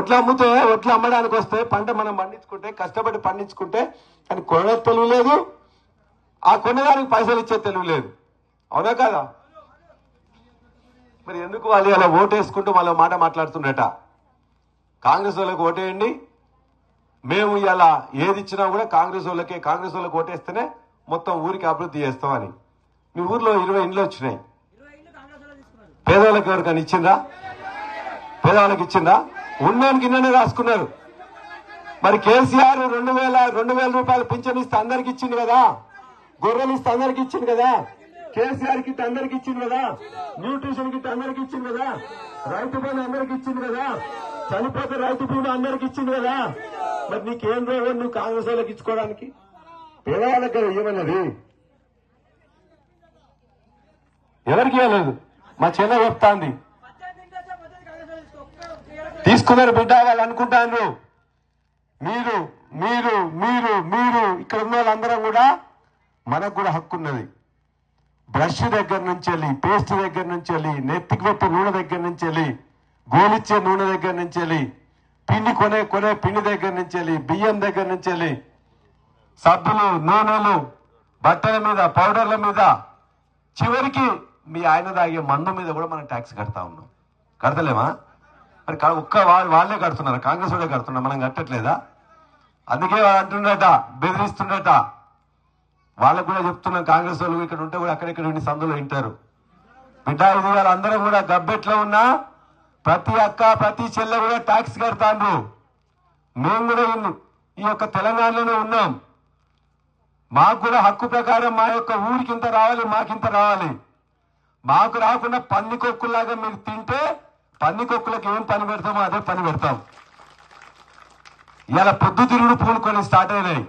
ఒట్లు అమ్మితే ఒట్లు అమ్మడానికి వస్తే పంట మనం పండించుకుంటే కష్టపడి పండించుకుంటే కానీ కొనే తెలివి లేదు. ఆ కొనేదానికి పైసలు ఇచ్చే తెలివి లేదు. అవునా కదా? మరి ఎందుకు వాళ్ళు అలా ఓటేసుకుంటూ వాళ్ళ మాట మాట్లాడుతుండట? కాంగ్రెస్ వాళ్ళకి ఓటేయండి మేము ఇలా ఏది ఇచ్చినా కూడా కాంగ్రెస్ వాళ్ళకే కాంగ్రెస్ వాళ్ళకి ఓటేస్తేనే మొత్తం ఊరికి అభివృద్ధి చేస్తామని మీ ఊర్లో ఇరవై ఇండ్లు వచ్చినాయి. పేదవాళ్ళకి ఎవరికైనా ఇచ్చిందా పేదవాళ్ళకి ఇచ్చిందా ఉన్నానికి నిన్ననే రాసుకున్నారు. మరి కేసీఆర్ రెండు వేల రెండు వేల రూపాయలు పింఛన్ ఇస్తే అందరికి ఇచ్చింది కదా? గొర్రెలు ఇస్తే అందరికి ఇచ్చింది కదా? కేసీఆర్ కిట్ అందరికి ఇచ్చింది కదా? న్యూట్రిషన్ కిట్ అందరికి ఇచ్చింది కదా? రైతు బీమా అందరికి ఇచ్చింది కదా? చనిపోతే రైతు బీమా అందరికి ఇచ్చింది కదా? మరి నీకేం రోగం? నువ్వు కాంగ్రెస్ వాళ్ళకి ఇచ్చుకోవడానికి? పేదవాళ్ళకి కదా ఏమన్నది? ఎవరికి ఇవ్వలేదు? మా చెల్లె చెప్తాంది తీసుకున్నారు బిడ్డ వాళ్ళు అనుకుంటాను మీరు మీరు మీరు మీరు ఇక్కడ ఉన్న వాళ్ళందరం కూడా మనకు కూడా హక్కు ఉన్నది. బ్రష్ దగ్గర నుంచి వెళ్ళి పేస్ట్ దగ్గర నుంచి వెళ్ళి నెత్తికి పెట్టే నూనె దగ్గర నుంచి వెళ్ళి గోలిచ్చే నూనె దగ్గర నుంచి వెళ్ళి పిండి కొనే కొనే పిండి దగ్గర నుంచి వెళ్ళి బియ్యం దగ్గర నుంచి వెళ్ళి సబ్బులు నూనెలు బట్టల మీద పౌడర్ల మీద చివరికి మీ ఆయన తాగే మందు మీద కూడా మనం ట్యాక్స్ కడతా ఉన్నాం. కడతలేమా? మరి ఒక్క వాళ్ళే కడుతున్నారు కాంగ్రెస్ వాళ్ళే కడుతున్నారు మనం కట్టట్లేదా? అందుకే వాళ్ళు అంటుండట బెదిరిస్తుండట. వాళ్ళకు కూడా చెప్తున్నాం కాంగ్రెస్ వాళ్ళు ఇక్కడ ఉంటే కూడా అక్కడెక్కడ ఉండి సందులో వింటారు. బిడ్డ ఇది వాళ్ళందరం కూడా గబ్బెట్లో ఉన్నా ప్రతి అక్క ప్రతి చెల్లె కూడా ట్యాక్స్ కడతాండ్రు. మేము కూడా ఈ యొక్క తెలంగాణలోనే ఉన్నాం. మాకు కూడా హక్కు ప్రకారం మా యొక్క ఊరికి ఇంత రావాలి మాకింత రావాలి. మాకు రాకుండా పందికొక్కులాగా మీరు తింటే పందికొక్కులకు ఏం పని పెడతామో అదే పని పెడతాం. ఇలా పొద్దుతిరుగుడు పూనుకొని స్టార్ట్ అయినాయి.